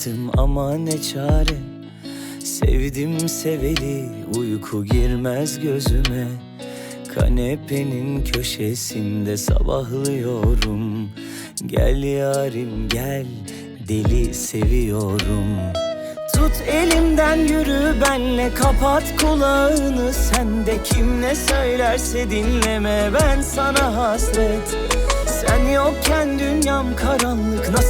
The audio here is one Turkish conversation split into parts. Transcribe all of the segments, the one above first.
Baktım ama ne çare? Sevdim seveli uyku girmez gözüme. Kanepenin köşesinde sabahlıyorum. Gel yarim gel deli seviyorum. Tut elimden yürü benle kapat kulağını. Sen de kim ne söylerse dinleme ben sana hasret. Sen yokken dünyam karanlık nasıl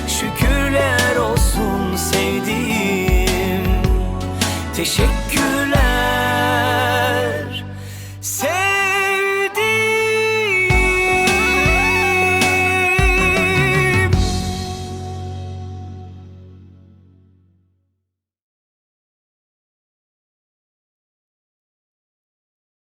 Şükürler olsun sevdiğim. Teşekkür